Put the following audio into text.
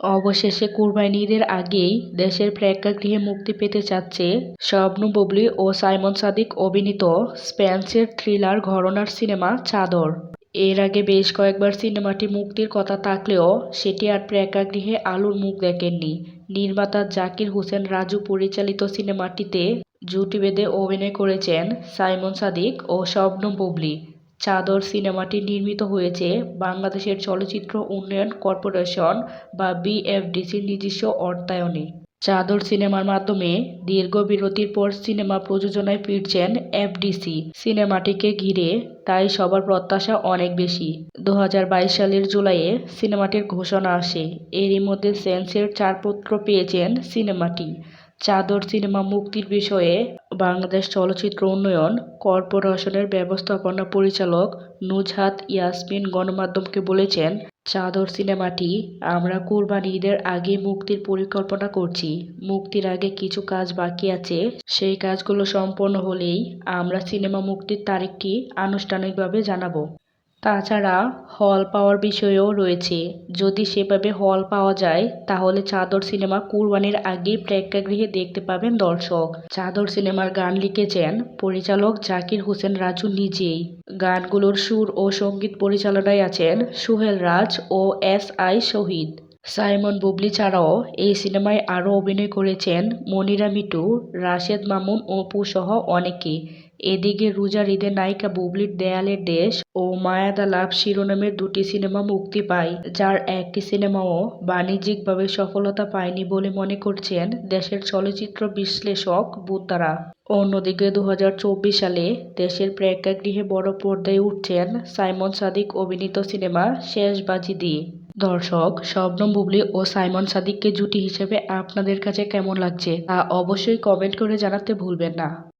অবশেষে কুরবানি ঈদের আগেই দেশের প্রেক্ষাগৃহে মুক্তি পেতে যাচ্ছে শবনম বুবলি ও সাইমন সাদিক অভিনীত স্পেন্সের থ্রিলার ঘরানার সিনেমা চাদর। এর আগে বেশ কয়েকবার সিনেমাটি মুক্তির কথা থাকলেও সেটি আর প্রেক্ষাগৃহে আলোর মুখ দেখেননি। নির্মাতা জাকির হোসেন রাজু পরিচালিত সিনেমাটিতে জুটি বেঁধে অভিনয় করেছেন সাইমন সাদিক ও শবনম বুবলি। চাদর সিনেমাটি নির্মিত হয়েছে বাংলাদেশের চলচ্চিত্র উন্নয়ন কর্পোরেশন বা বিএফডিসির নিজস্ব অর্থায়নে। চাদর সিনেমার মাধ্যমে দীর্ঘ বিরতির পর সিনেমা প্রযোজনায় ফিরছেন এফডিসি। সিনেমাটিকে ঘিরে তাই সবার প্রত্যাশা অনেক বেশি। দু হাজার বাইশ সালের জুলাইয়ে সিনেমাটির ঘোষণা আসে। এরই মধ্যে সেন্সের ছাড়পত্র পেয়েছেন সিনেমাটি। চাদর সিনেমা মুক্তির বিষয়ে বাংলাদেশ চলচ্চিত্র উন্নয়ন কর্পোরেশনের ব্যবস্থাপনা পরিচালক নুজহাত ইয়াসমিন গণমাধ্যমকে বলেছেন, চাদর সিনেমাটি আমরা কুরবানি ঈদের আগে মুক্তির পরিকল্পনা করছি। মুক্তির আগে কিছু কাজ বাকি আছে। সেই কাজগুলো সম্পন্ন হলেই আমরা সিনেমা মুক্তির তারিখটি আনুষ্ঠানিকভাবে জানাব। তাছাড়া হল পাওয়ার বিষয়েও রয়েছে। যদি সেভাবে হল পাওয়া যায়, তাহলে চাদর সিনেমা কুরবানির আগেই প্রেক্ষাগৃহে দেখতে পাবেন দর্শক। চাদর সিনেমার গান লিখেছেন পরিচালক জাকির হোসেন রাজু নিজেই। গানগুলোর সুর ও সংগীত পরিচালনায় আছেন সুহেল রাজ ও এস আই শহীদ। সাইমন বুবলি ছাড়াও এই সিনেমায় আরও অভিনয় করেছেন মনিরা মিটু, রাশেদ মামুন অপু সহ অনেকে। এদিকে রোজার ঈদে নায়িকা বুবলির দেয়ালের দেশ ও মায়াদা লাভ শিরোনামের দুটি সিনেমা মুক্তি পায়, যার একটি সিনেমাও বাণিজ্যিকভাবে সফলতা পায়নি বলে মনে করছেন দেশের চলচ্চিত্র বিশ্লেষক বুদ্ধারা অন্যদিকে দু হাজার চব্বিশ সালে দেশের প্রেক্ষাগৃহে বড় পর্দায় উঠছেন সাইমন সাদিক অভিনীত সিনেমা শেষবাজি দিয়ে। দর্শক, শবনম বুবলি ও সাইমন সাদিককে জুটি হিসেবে আপনাদের কাছে কেমন লাগছে তা অবশ্যই কমেন্ট করে জানাতে ভুলবেন না।